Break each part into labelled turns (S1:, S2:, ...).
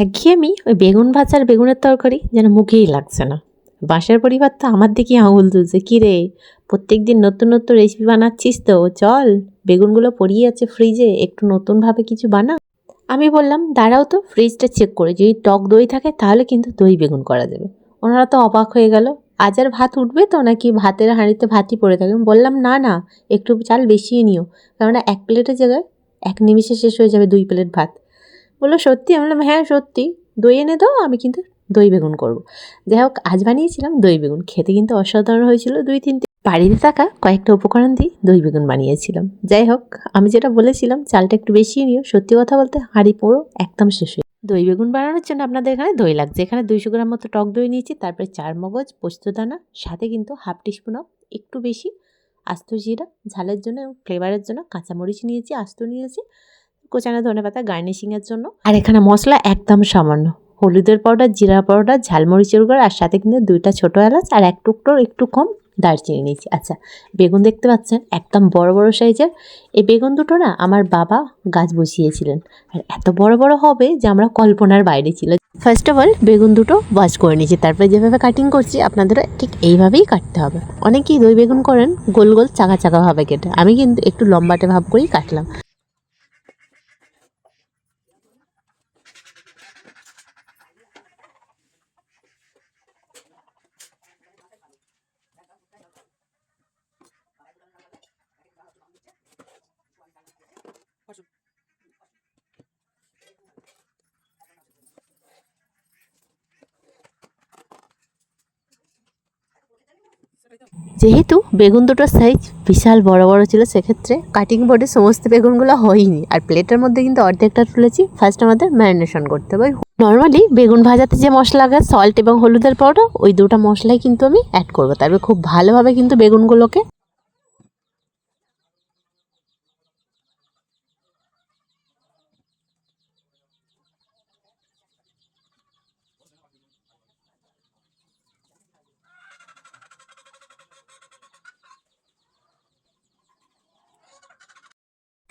S1: একঘেয়েমি ওই বেগুন ভাজার বেগুনের তরকারি যেন মুখেই লাগছে না। বাসার পরিবার তো আমার দিকে আঙুল তুলছে, কী রে প্রত্যেক দিন নতুন নতুন রেসিপি বানাচ্ছিস তো, চল, বেগুনগুলো পড়িয়ে আছে ফ্রিজে একটু নতুনভাবে কিছু বানা। আমি বললাম, দাঁড়াও তো ফ্রিজটা চেক করে, যদি টক দই থাকে তাহলে কিন্তু দই বেগুন করা যাবে। ওনারা তো অবাক হয়ে গেল, আজ আর ভাত উঠবে তো নাকি ভাতের হাঁড়িতে ভাতই পড়ে থাকে? আমি বললাম, না না, একটু চাল বেশিই নিও, কেননা এক প্লেটের জায়গায় এক নিমিষে শেষ হয়ে যাবে দুই প্লেট ভাত। বলল, সত্যি? আমি বললাম হ্যাঁ সত্যি। দই এনে দাও, আমি কিন্তু দই বেগুন করব। যাই হোক, আজ বানিয়েছিলাম দই বেগুন। খেতে কিন্তু অসাধারণ হয়েছিল। দুই তিনটে বাড়িতে থাকা কয়েকটা উপকরণ দিয়ে দই বেগুন বানিয়েছিলাম। যাই হোক, আমি যেটা বলেছিলাম, চালটা একটু বেশি নিও। সত্যি কথা বলতে, হাঁড়ি পোড়ো একদম শেষ হয়ে দই বেগুন বানানোর জন্য আপনাদের এখানে দই লাগছে। এখানে দুইশো গ্রাম মতো টক দই নিয়েছি, তারপরে চার মগজ পোস্তদানা সাথে কিন্তু হাফ টিস্পুন একটু বেশি আস্ত জিরা, ঝালের জন্য এবং ফ্লেভারের জন্য কাঁচামরিচ নিয়েছি, আস্ত নিয়েছি। কোচানো ধনে পাতা গার্নিশিংয়ের জন্য। আর এখানে মশলা একদম সামান্য। হলুদের পাউডার, জিরা পাউডার, ঝালমরিচের গুঁড়ো, আর সাথে কিন্তু দুইটা ছোটো এলাচ আর এক টুকরো একটু কম দারচিনি নিয়েছি। আচ্ছা বেগুন দেখতে পাচ্ছেন, একদম বড় বড় সাইজের। এই বেগুন দুটো না আমার বাবা গাছ বসিয়েছিলেন। আর এত বড় বড় হবে যে আমরা কল্পনার বাইরে ছিল ফার্স্ট অফ অল বেগুন দুটো ওয়াশ করে নিয়েছি। তারপরে যেভাবে কাটিং করছি আপনাদের ঠিক এইভাবেই কাটতে হবে। অনেকেই দই বেগুন করেন, গোল গোল চাকা চাকাভাবে কেটে। আমি কিন্তু একটু লম্বাটে ভাব করেই কাটলাম। যেহেতু বেগুন দুটোর সাইজ বিশাল বড় বড় ছিল, সেক্ষেত্রে কাটিং বোর্ডে সমস্ত বেগুনগুলো হয়নি। আর প্লেটের মধ্যে কিন্তু অর্ধেকটা তুলেছি। ফার্স্ট আমাদের ম্যারিনেশন করতে হবে। নর্মালি বেগুন ভাজাতে যে মশলা লাগে সল্ট এবং হলুদের পাউডার ওই দুটো মশলাই কিন্তু আমি অ্যাড করব। তারপরে খুব ভালোভাবে কিন্তু বেগুনগুলোকে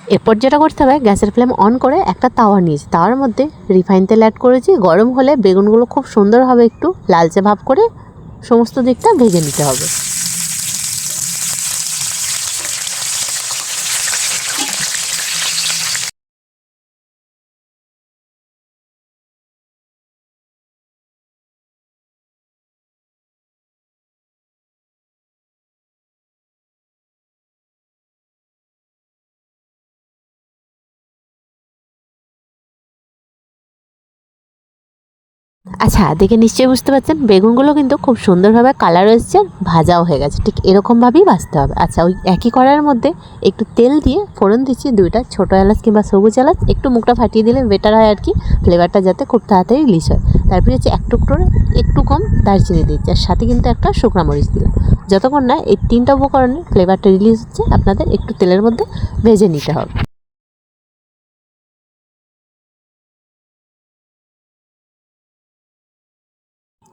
S1: এরপর যেটা করতে হবে, গ্যাসের ফ্লেম অন করে একটা তাওয়া নিয়েছি তাওয়ার মধ্যে রিফাইন তেল অ্যাড করেছি। গরম হলে বেগুনগুলো খুব সুন্দরভাবে একটু লালচে ভাব করে সমস্ত দিকটা ভেজে নিতে হবে। আচ্ছা দেখে নিশ্চয়ই বুঝতে পারছেন, বেগুনগুলো কিন্তু খুব সুন্দরভাবে কালার এসছে ভাজাও হয়ে গেছে, ঠিক এরকমভাবেই ভাজতে হবে। আচ্ছা ওই একই কড়াইয়ের মধ্যে একটু তেল দিয়ে ফোড়ন দিচ্ছি, দুইটা ছোটো এলাচ কিংবা সবুজ এলাচ, একটু মুখটা ফাটিয়ে দিলে বেটার হয় আর কি ফ্লেভারটা যাতে খুব তাড়াতাড়ি রিলিজ হয়। তারপরে হচ্ছে এক টুকরো, একটু কম দারচিনি দিচ্ছি, আর সাথে কিন্তু একটা শুকনা মরিচ দিলাম। যতক্ষণ না এই তিনটা উপকরণের ফ্লেভারটা রিলিজ হচ্ছে, আপনাদের একটু তেলের মধ্যে ভেজে নিতে হবে।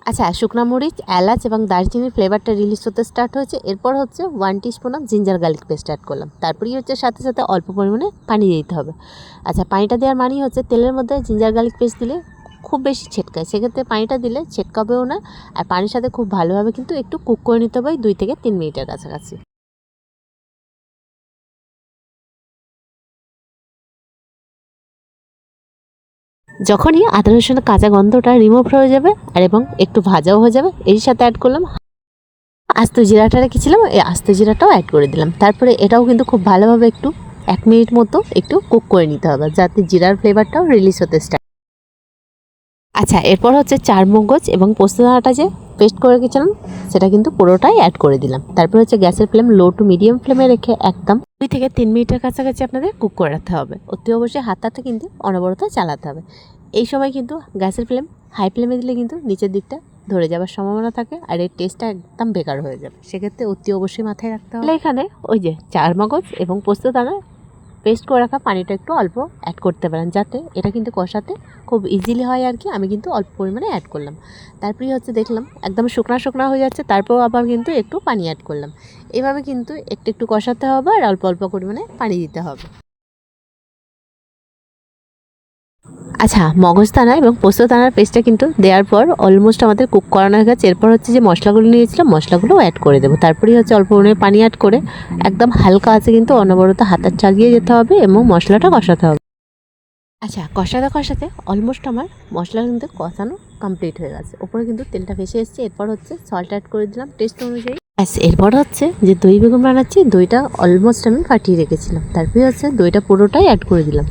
S1: আচ্ছা শুকনো মরিচ, এলাচ এবং দারচিনির ফ্লেভারটা রিলিজ হতে স্টার্ট হয়েছে। এরপর হচ্ছে one teaspoon of ginger garlic paste add করলাম। তারপরেই হচ্ছে সাথে সাথে অল্প পরিমাণে পানি দিতে হবে। আচ্ছা পানিটা দেওয়ার মানেই হচ্ছে তেলের মধ্যে জিঞ্জার গার্লিক পেস্ট দিলে খুব বেশি ছেটকায়। সেক্ষেত্রে পানিটা দিলে ছেটকাবেও না। আর পানির সাথে খুব ভালোভাবে কিন্তু একটু কুক করে নিতে হবে দুই থেকে তিন মিনিটের কাছাকাছি। যখনই আদা রসুনের কাঁচা গন্ধটা রিমুভ হয়ে যাবে আর এবং একটু ভাজাও হয়ে যাবে, এর সাথে অ্যাড করলাম আস্ত জিরাটা রেখেছিলাম, এই আস্ত জিরাটাও অ্যাড করে দিলাম। তারপরে এটাও কিন্তু খুব ভালোভাবে একটু এক মিনিট মতো একটু কুক করে নিতে হবে, যাতে জিরার ফ্লেভারটাও রিলিজ হতে স্টার্ট আচ্ছা এরপর হচ্ছে চার মগজ এবং পোস্তদানাটা যে পেস্ট করে রেখেছিলাম, সেটা কিন্তু পুরোটাই অ্যাড করে দিলাম। তারপর হচ্ছে গ্যাসের ফ্লেম লো টু মিডিয়াম ফ্লেমে রেখে একদম দুই থেকে তিন মিনিটের কাছাকাছি আপনাদের কুক করে রাখতে হবে। অতি অবশ্যই হাতটা কিন্তু অনবরত চালাতে হবে। এই সময় কিন্তু গ্যাসের ফ্লেম হাই ফ্লেমে দিলে কিন্তু নিচের দিকটা ধরে যাওয়ার সম্ভাবনা থাকে আর এর টেস্টটা একদম বেকার হয়ে যাবে। সেক্ষেত্রে অতি অবশ্যই মাথায় রাখতে হবে। এখানে ওই যে চার মগজ এবং পোস্তদানা পেস্ট করে রাখা পানিটা একটু অল্প অ্যাড করতে পারেন, যাতে এটা কিন্তু কষাতে খুব ইজিলি হয় আর কি। আমি কিন্তু অল্প পরিমাণে অ্যাড করলাম। তারপরে হচ্ছে দেখলাম একদম শুকনা শুকনা হয়ে যাচ্ছে, তারপরেও আবার কিন্তু একটু পানি অ্যাড করলাম। এভাবে কিন্তু একটু একটু কষাতে হবে আর অল্প অল্প পরিমাণে পানি দিতে হবে। আচ্ছা মগজদানা এবং পোস্তদানার পেস্টটা কিন্তু দেওয়ার পর অলমোস্ট আমাদের কুক করানো হয়ে গেছে। এরপর হচ্ছে যে মশলাগুলো নিয়েছিলাম মশলাগুলো অ্যাড করে দেবো। তারপরেই হচ্ছে অল্প পরিমাণে পানি অ্যাড করে একদম হালকা আছে কিন্তু অনবরত হাতার চালিয়ে যেতে হবে এবং মশলাটা কষাতে হবে। আচ্ছা কষাতে কষাতে অলমোস্ট আমার মশলা কিন্তু কষানো কমপ্লিট হয়ে গেছে। ওপরে কিন্তু তেলটা ভেসে এসছে। এরপর হচ্ছে সল্ট অ্যাড করে দিলাম টেস্ট অনুযায়ী। ব্যাস, এরপর হচ্ছে যে দই বেগুন বানাচ্ছি, দইটা অলমোস্ট আমি ফাটিয়ে রেখেছিলাম। তারপরে হচ্ছে দইটা পুরোটাই অ্যাড করে দিলাম।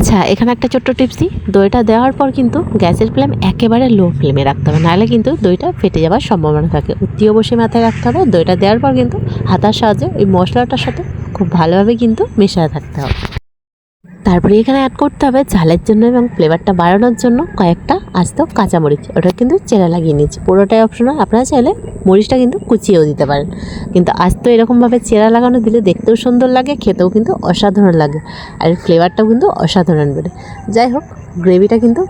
S1: আচ্ছা এখানে একটা ছোট্ট টিপস দিই দইটা দেওয়ার পর কিন্তু গ্যাসের ফ্লেম একেবারে লো ফ্লেমে রাখতে হবে। নাহলে কিন্তু দইটা ফেটে যাওয়ার সম্ভাবনা থাকে। অতি অবশ্যই মাথায় রাখতে হবে। দইটা দেওয়ার পর কিন্তু হাতার সাহায্যে ওই মশলাটার সাথে খুব ভালোভাবে কিন্তু মেশায় থাকতে হবে। তারপরে এখানে অ্যাড করতে হবে ঝালের জন্য এবং ফ্লেভারটা বাড়ানোর জন্য কয়েকটা আস্ত কাঁচামরিচ। ওটা কিন্তু চেরা লাগিয়ে নিয়েছি। পুরোটাই অপশনাল আপনারা চাইলে মরিচটা কিন্তু কুচিয়েও দিতে পারেন। কিন্তু আস্ত এরকমভাবে চেরা লাগানো দিলে দেখতেও সুন্দর লাগে, খেতেও কিন্তু অসাধারণ লাগে। আর ফ্লেভারটাও কিন্তু অসাধারণ বেড়ে। যাই হোক গ্রেভিটা কিন্তু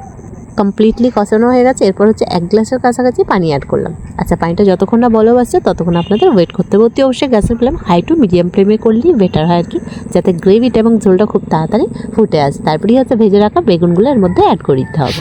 S1: কমপ্লিটলি কষানো হয়ে গেছে। এরপর হচ্ছে এক গ্লাসের কাছাকাছি পানি অ্যাড করলাম। আচ্ছা পানিটা যতক্ষণ না বলো আসছে, ততক্ষণ আপনাদের ওয়েট করতে অতি অবশ্যই গ্যাসের ফ্লেম হাই টু মিডিয়াম ফ্লেমে করলেই বেটার হয় আর কি, যাতে গ্রেভিটা এবং ঝোলটা খুব তাড়াতাড়ি ফুটে আসে। তারপরেই হচ্ছে ভেজে রাখা বেগুনগুলো এর মধ্যে অ্যাড করে দিতে হবে।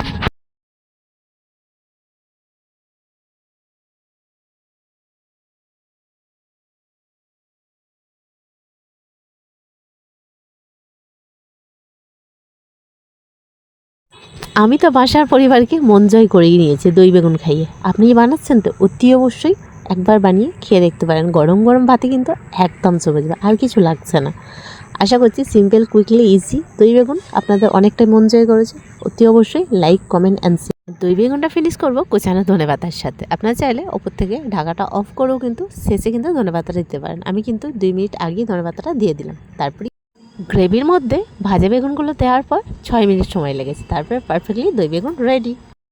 S1: আমি তো বাসার পরিবারকে মন জয় করেই নিয়েছি, দই বেগুন খাইয়ে। আপনি বানাচ্ছেন তো? অতি অবশ্যই। একবার বানিয়ে খেয়ে দেখতে পারেন। গরম গরম ভাতে কিন্তু একদম জমে যাবে, আর কিছু লাগছে না। আশা করছি সিম্পল কুইকলি ইজি দই বেগুন আপনাদের অনেকটাই মন জয় করেছে। অতি অবশ্যই লাইক কমেন্ট অ্যান্ড দই বেগুনটা ফিনিশ করব, কোচানো ধনে পাতার সাথে। আপনারা চাইলে ওপর থেকে ঢাকাটা অফ করেও কিন্তু শেষে কিন্তু ধনে পাতাটা দিতে পারেন। আমি কিন্তু দুই মিনিট আগেই ধনে পাতাটা দিয়ে দিলাম। তারপরে গ্রেভির মধ্যে ভাজা বেগুনগুলো দেওয়ার পর ছয় মিনিট সময় লেগেছে। তারপরে পারফেক্টলি দই বেগুন রেডি